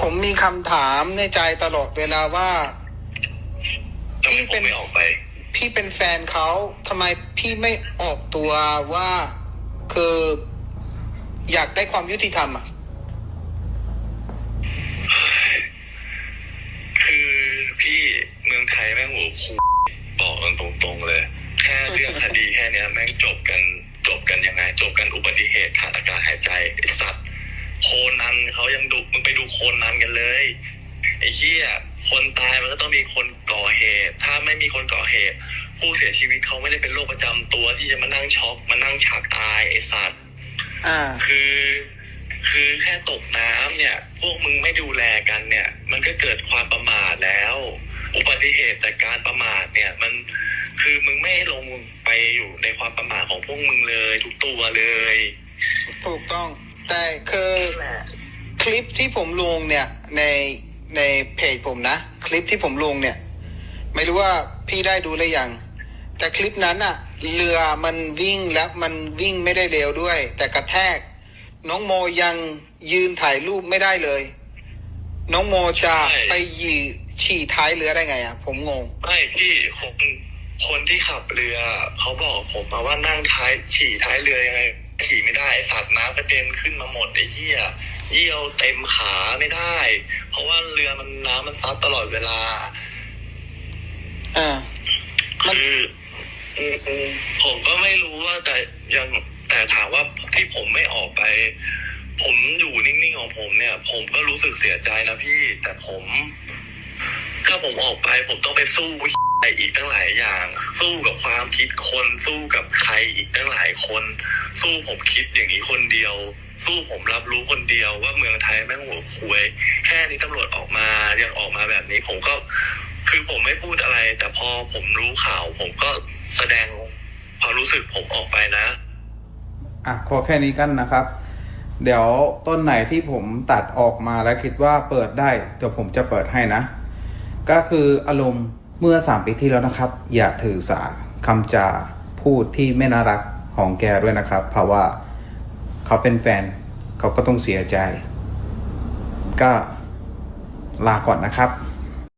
ผมมีคำถามในใจตลอดเวลาว่า ทำไมผมไม่ออกไป พี่เป็นแฟนเขาทำไมพี่ไม่ออกตัวว่าคือ อยากได้ความยุติธรรมอะ คือพี่เมืองไทยแม่งหัวคูบอกกันตรงๆเลย แค่เรื่องคดีแค่เนี้ยแม่งจบกันจบกันยังไง จบกันอุบัติเหตุขาดอากาศหายใจไอ้สัตว์ โคนันเขายังดุมึงไปดูโคนันกันเลยไอ้เหี้ยคนตายมันก็ต้องมีคนก่อเหตุ ถ้าไม่มีคนก่อเหตุ ผู้เสียชีวิตเขาไม่ได้เป็นโรคประจำตัวที่จะมานั่งช็อกมานั่งฉากตายไอ้สัตว์อ่าคือ คือแค่ตกน้ำเนี่ย พวกมึงไม่ดูแลกันเนี่ย มันก็เกิดความประมาทแล้ว อุบัติเหตุจากการประมาทเนี่ยมันคือมึงไม่ลงไปอยู่ในความประมาทของพวกมึงเลย ทุกตัวเลย ถูกต้อง แต่คือคลิปที่ผมลงเนี่ยในในเพจผมนะ คลิปที่ผมลงเนี่ย ไม่รู้ว่าพี่ได้ดูหรือยัง แต่คลิปนั้นอะเรือมันวิ่งแล้วมันวิ่งไม่ได้เร็วด้วย แต่กระแทก น้องโมยังยืนถ่ายรูปไม่ได้เลย น้องโมจะใช่ ไปหยีฉี่ท้ายเรือได้ไงอะผมงง ไม่พี่คนคนที่ขับเรือ เขาบอกผมมาว่านั่งท้ายฉี่ท้ายเรือยังไง ฉี่ไม่ได้สัตว์น้ำกระเด็นขึ้นมาหมดไอ้เหี้ยเยี่ยวเต็มขาไม่ได้ เพราะว่าเรือมันน้ำมันซัดตลอดเวลาอ่ามันคืออืมอืมผมก็ไม่รู้ว่าแต่ยังแต่ถามว่าที่ผมไม่ออกไป ผมอยู่นิ่งๆของผมเนี่ย ผมก็รู้สึกเสียใจนะพี่ แต่ผม ถ้าผมออกไป ผมต้องไปสู้อะไร อีกตั้งหลายอย่าง สู้กับความคิดคนสู้กับใครอีกตั้งหลายคน สู้ผมคิดอย่างนี้คนเดียว สู้ผมรับรู้คนเดียวว่าเมืองไทยแม่งหัวคุยแค่นี้ตำรวจออกมายังออกมาแบบนี้ผมก็คือผมไม่พูดอะไร แต่พอผมรู้ข่าว ผมก็แสดงความรู้สึกผมออกไปนะ อะขอแค่นี้กันนะครับ เดี๋ยวต้นไหนที่ผมตัดออกมาแล้วคิดว่าเปิดได้ เดี๋ยวผมจะเปิดให้นะ ก็คืออารมณ์ เมื่อสามปีที่แล้วนะครับ อย่าถือสาคำจาพูดที่ไม่น่ารักของแกด้วยนะครับ เพราะว่าเขาเป็นแฟนเขาก็ต้องเสียใจ ก็ลาก่อนนะครับ